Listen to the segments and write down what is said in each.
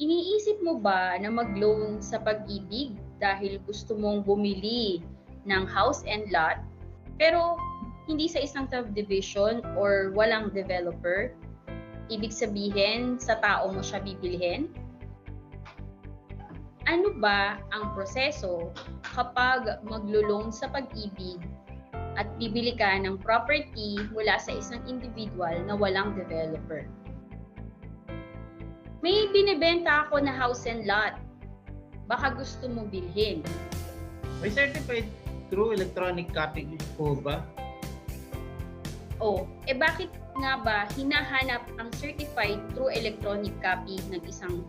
Iniisip mo ba na mag-loan sa pag-ibig dahil gusto mong bumili ng house and lot pero hindi sa isang subdivision or walang developer? Ibig sabihin, sa tao mo siya bibilhin? Ano ba ang proseso kapag maglo-loan sa pag-ibig at bibili ka ng property mula sa isang individual na walang developer? May binibenta ako na house and lot. Baka gusto mo bilhin. May certified through electronic copy po ba? O, eh bakit nga ba hinahanap ang certified through electronic copy ng isang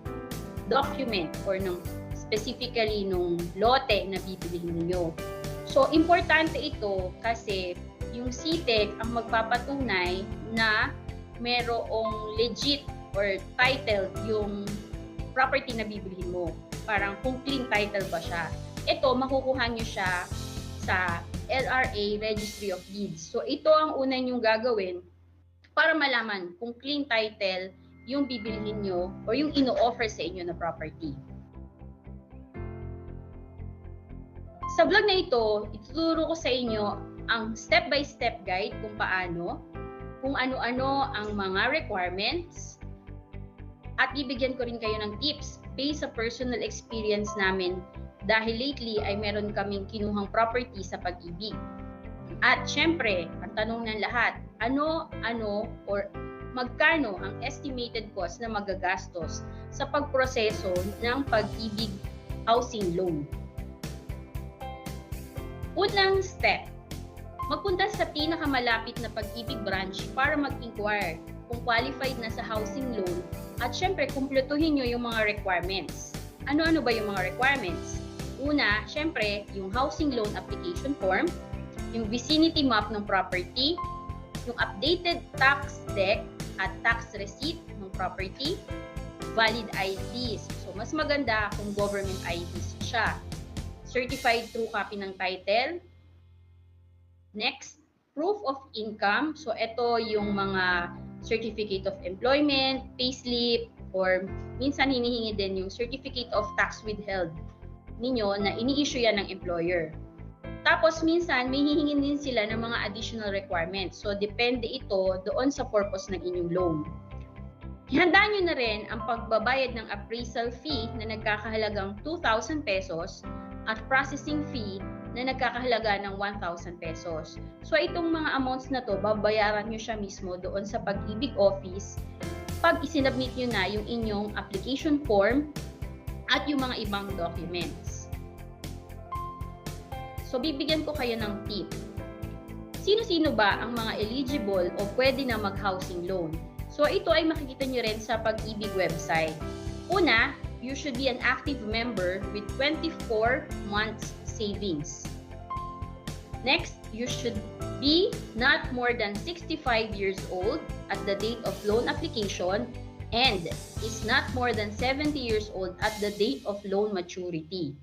document or ng specifically nung lote na bibilihin ninyo? So, importante ito kasi yung CTEC ang magpapatunay na merong legit or titled yung property na bibilihin mo. Parang kung clean title ba siya. Ito, makukuha nyo siya sa LRA Registry of Deeds. So, ito ang una nyong gagawin para malaman kung clean title yung bibilihin nyo or yung ino-offer sa inyo na property. Sa vlog na ito, ituturo ko sa inyo ang step-by-step guide kung paano, kung ano-ano ang mga requirements, at bibigyan ko rin kayo ng tips based sa personal experience namin dahil lately ay meron kaming kinuhang property sa pag-ibig. At syempre, ang tanong ng lahat, ano, ano, or magkano ang estimated cost na magagastos sa pagproseso ng pag-ibig housing loan? Unang step, magpunta sa pinakamalapit na pag-ibig branch para mag-inquire kung qualified na sa housing loan at syempre kumpletuhin nyo yung mga requirements. Ano-ano ba yung mga requirements? Una, syempre, yung housing loan application form, yung vicinity map ng property, yung updated tax deck at tax receipt ng property, valid IDs. So, mas maganda kung government IDs siya. Certified true copy ng title. Next, proof of income. So, ito yung mga certificate of employment, payslip, or minsan hinihingi din yung certificate of tax withheld ninyo na ini-issue yan ng employer. Tapos minsan may hihingin din sila ng mga additional requirements. So depende ito doon sa purpose ng inyong loan. Ihandaan nyo na rin ang pagbabayad ng appraisal fee na nagkakahalagang 2,000 pesos at processing fee na nagkakahalaga ng 1,000 pesos. So itong mga amounts na to, babayaran nyo siya mismo doon sa pag-ibig office pag isinabmit nyo na yung inyong application form at yung mga ibang documents. So bibigyan ko kayo ng tip. Sino-sino ba ang mga eligible o pwede na mag-housing loan? So ito ay makikita nyo rin sa pag-ibig website. Una, you should be an active member with 24 months savings. Next, you should be not more than 65 years old at the date of loan application and is not more than 70 years old at the date of loan maturity.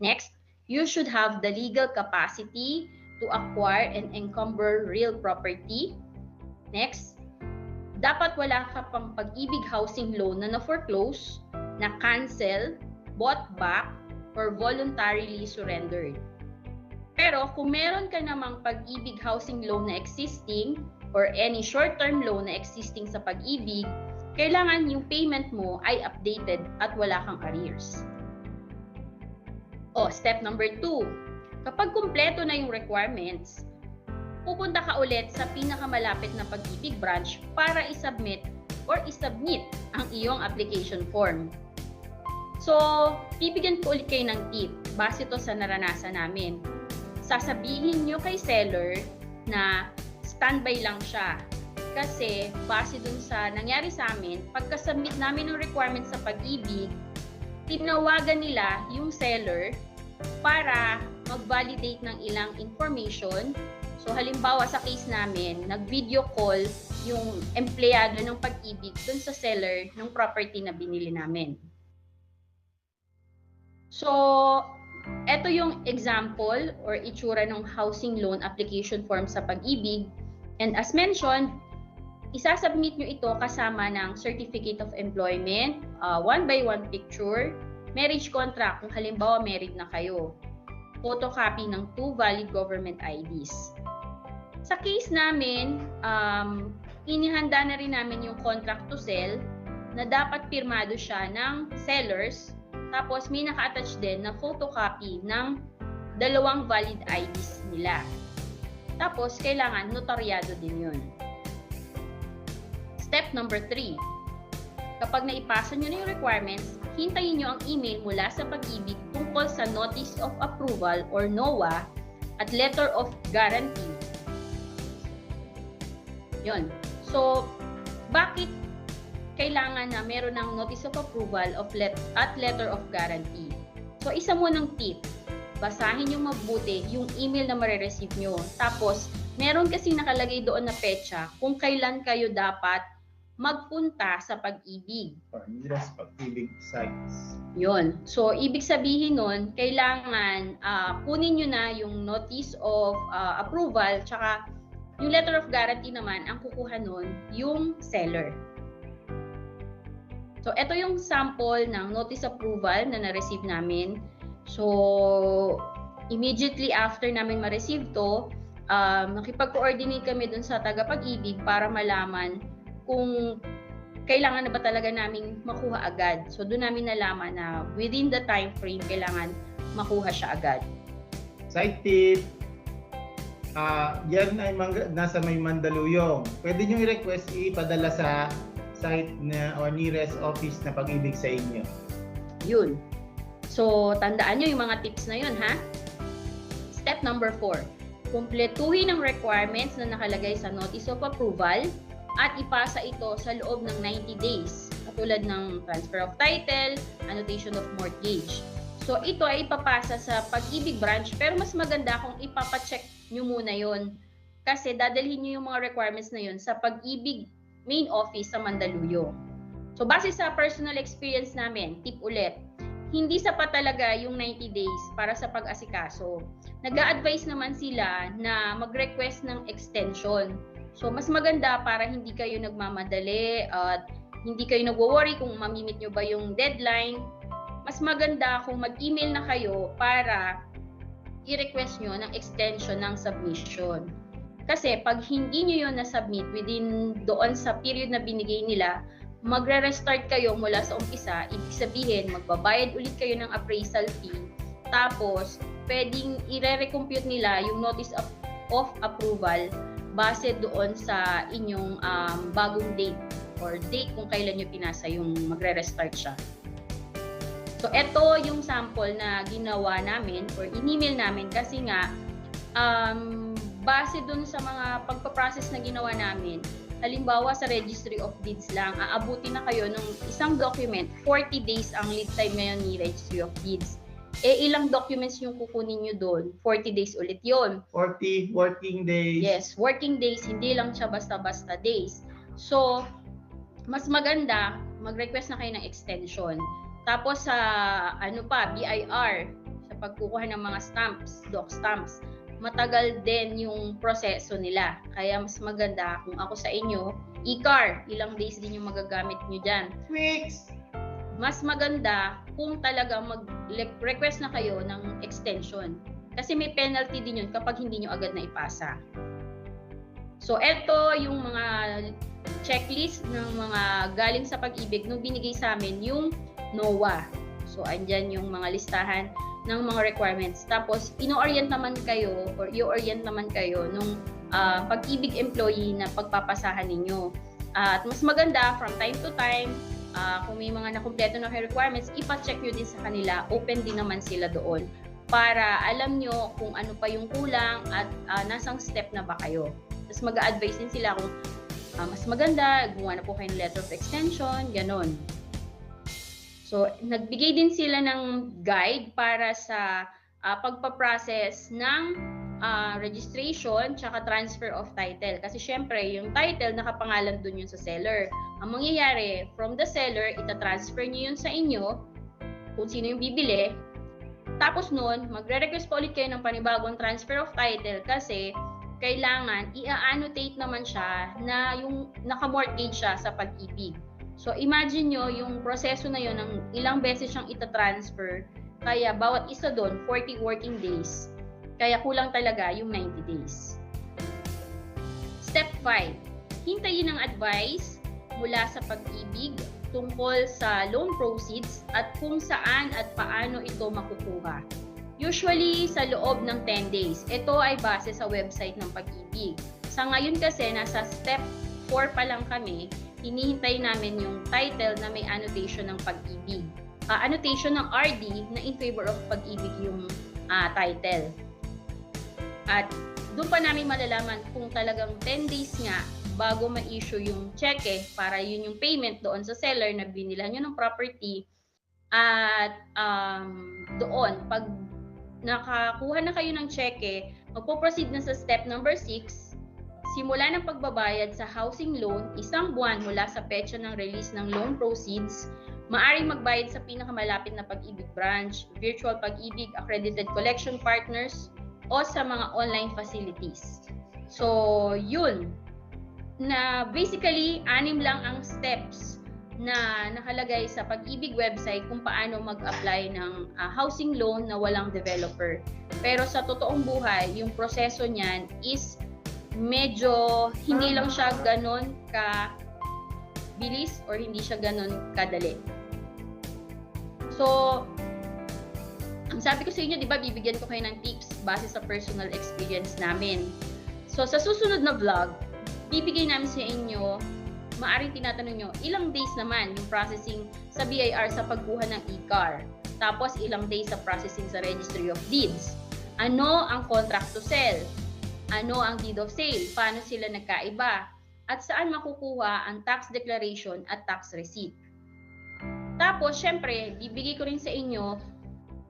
Next, you should have the legal capacity to acquire and encumber real property. Next, dapat wala ka pang pag-ibig housing loan na na-foreclose, na-cancel, bought back, or voluntarily surrendered. Pero kung meron ka namang pag-ibig housing loan na existing or any short-term loan na existing sa pag-ibig, kailangan yung payment mo ay updated at wala kang arrears. O, step number two. Kapag kumpleto na yung requirements, pupunta ka ulit sa pinakamalapit na pag-ibig branch para isubmit or isubmit ang iyong application form. So, bibigyan ko ulit kayo ng tip base to sa naranasan namin. Sasabihin nyo kay seller na standby lang siya. Kasi base dun sa nangyari sa amin, pagka-submit namin ng requirements sa pag-ibig, tinawagan nila yung seller para mag-validate ng ilang information. So halimbawa sa case namin, nag-video call yung empleyado ng pag-ibig dun sa seller ng property na binili namin. So, ito yung example or itsura ng housing loan application form sa pag-ibig. And as mentioned, isasubmit nyo ito kasama ng Certificate of Employment, uh, one by one picture, marriage contract kung halimbawa married na kayo, photocopy ng two valid government IDs. Sa case namin, um, inihanda na rin namin yung contract to sell na dapat pirmado siya ng sellers tapos may naka-attach din na photocopy ng dalawang valid IDs nila. Tapos kailangan notaryado din yun. Step number 3. Kapag naipasa nyo na yung requirements, hintayin nyo ang email mula sa pag-ibig tungkol sa Notice of Approval or NOA at Letter of Guarantee. Yon. So, bakit kailangan na meron ng Notice of Approval of let at Letter of Guarantee? So, isa mo ng tip, basahin nyo mabuti yung email na marireceive nyo. Tapos, meron kasi nakalagay doon na petsa kung kailan kayo dapat magpunta sa pag-ibig. Nearest pag-ibig sites. Yon. So, ibig sabihin nun, kailangan ah, kunin nyo na yung notice of ah, approval, tsaka yung letter of guarantee naman, ang kukuha nun, yung seller. So, ito yung sample ng notice approval na na-receive namin. So, immediately after namin ma-receive to, um, nakipag-coordinate kami dun sa tagapag-ibig para malaman kung kailangan na ba talaga naming makuha agad. So doon namin nalaman na within the time frame kailangan makuha siya agad. Tip. Ah, yan ay mang- nasa may Mandaluyong. Pwede nyo i-request ipadala sa site na or nearest office na pag-ibig sa inyo. Yun. So tandaan nyo yung mga tips na yun ha. Step number 4. Kumpletuhin ang requirements na nakalagay sa Notice of Approval at ipasa ito sa loob ng 90 days. Katulad ng transfer of title, annotation of mortgage. So ito ay ipapasa sa pag-ibig branch pero mas maganda kung ipapacheck nyo muna yon kasi dadalhin nyo yung mga requirements na yon sa pag-ibig main office sa Mandaluyong. So base sa personal experience namin, tip ulit, hindi sapat talaga yung 90 days para sa pag-asikaso. Nag-a-advise naman sila na mag-request ng extension. So mas maganda para hindi kayo nagmamadali at hindi kayo nagwo-worry kung mamimit nyo ba yung deadline. Mas maganda kung mag-email na kayo para i-request nyo ng extension ng submission. Kasi pag hindi nyo yun na-submit within doon sa period na binigay nila, magre-restart kayo mula sa umpisa, ibig sabihin magbabayad ulit kayo ng appraisal fee, tapos pwedeng i-recompute nila yung notice of, of approval base doon sa inyong um, bagong date or date kung kailan nyo pinasa yung magre-restart siya. So, ito yung sample na ginawa namin or in-email namin kasi nga um, base dun sa mga pagpaprocess na ginawa namin, halimbawa sa Registry of Deeds lang, aabuti na kayo ng isang document, 40 days ang lead time ngayon ni Registry of Deeds. Eh, ilang documents yung kukunin nyo doon? 40 days ulit yon 40 working days. Yes, working days, hindi lang siya basta-basta days. So, mas maganda, mag-request na kayo ng extension. Tapos sa ano pa, BIR, sa pagkukuha ng mga stamps, doc stamps, matagal din yung proseso nila. Kaya mas maganda kung ako sa inyo, e-car, ilang days din yung magagamit nyo dyan. Weeks. Mas maganda kung talaga mag-request na kayo ng extension. Kasi may penalty din yun kapag hindi nyo agad na ipasa. So, eto yung mga checklist ng mga galing sa pag-ibig nung binigay sa amin yung NOAA. So, andyan yung mga listahan ng mga requirements. Tapos, ino-orient naman kayo or i-orient naman kayo nung ah, pag-ibig employee na pagpapasahan ninyo. at mas maganda, from time to time, ah, kung may mga nakumpleto na kayo requirements, ipa-check nyo din sa kanila. Open din naman sila doon para alam nyo kung ano pa yung kulang at ah, nasang step na ba kayo. Tapos mag-a-advise din sila kung ah, mas maganda, gumawa na po kayo ng letter of extension, ganon. So, nagbigay din sila ng guide para sa ah, pagpaprocess ng ah, registration tsaka transfer of title. Kasi syempre, yung title nakapangalan dun yun sa seller. Ang mangyayari, from the seller, itatransfer nyo yun sa inyo, kung sino yung bibili. Tapos nun, magre-request pa ulit kayo ng panibagong transfer of title kasi kailangan i-annotate naman siya na yung naka-mortgage siya sa pag-ibig. So imagine nyo yung proseso na yun ng ilang beses siyang ita-transfer kaya bawat isa doon 40 working days. Kaya kulang talaga yung 90 days. Step 5. Hintayin ang advice mula sa pag-ibig tungkol sa loan proceeds at kung saan at paano ito makukuha. Usually sa loob ng 10 days. Ito ay base sa website ng pag-ibig. Sa ngayon kasi nasa step 4 pa lang kami, hinihintay namin yung title na may annotation ng pag-ibig. Ah, annotation ng RD na in favor of pag-ibig yung ah, title. At doon pa namin malalaman kung talagang 10 days nga bago ma-issue yung cheque para yun yung payment doon sa seller na binilhan nyo ng property at um, doon pag nakakuha na kayo ng cheque magpo-proceed na sa step number 6 simula ng pagbabayad sa housing loan isang buwan mula sa petsa ng release ng loan proceeds maaring magbayad sa pinakamalapit na pag-ibig branch virtual pag-ibig accredited collection partners o sa mga online facilities. So, yun. Na basically, anim lang ang steps na nakalagay sa pag-ibig website kung paano mag-apply ng ah, housing loan na walang developer. Pero sa totoong buhay, yung proseso niyan is medyo hindi lang siya ganon ka bilis or hindi siya ganon kadali. So, ang sabi ko sa inyo, di ba, bibigyan ko kayo ng tips base sa personal experience namin. So, sa susunod na vlog, bibigay namin sa inyo, maaring tinatanong nyo, ilang days naman yung processing sa BIR sa pagkuha ng e-car. Tapos, ilang days sa processing sa Registry of Deeds. Ano ang contract to sell? Ano ang deed of sale? Paano sila nagkaiba? At saan makukuha ang tax declaration at tax receipt? Tapos, syempre, bibigay ko rin sa inyo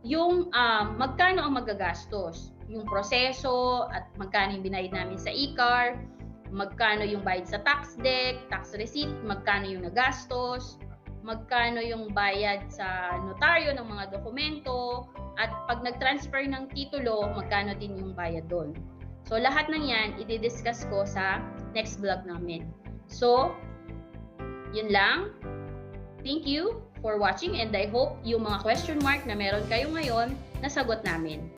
yung um, magkano ang magagastos, yung proseso at magkano yung binayad namin sa e-car, magkano yung bayad sa tax deck, tax receipt, magkano yung nagastos, magkano yung bayad sa notaryo ng mga dokumento, at pag nag-transfer ng titulo, magkano din yung bayad doon. So lahat ng yan, i-discuss ko sa next vlog namin. So, yun lang. Thank you for watching and I hope yung mga question mark na meron kayo ngayon, nasagot namin.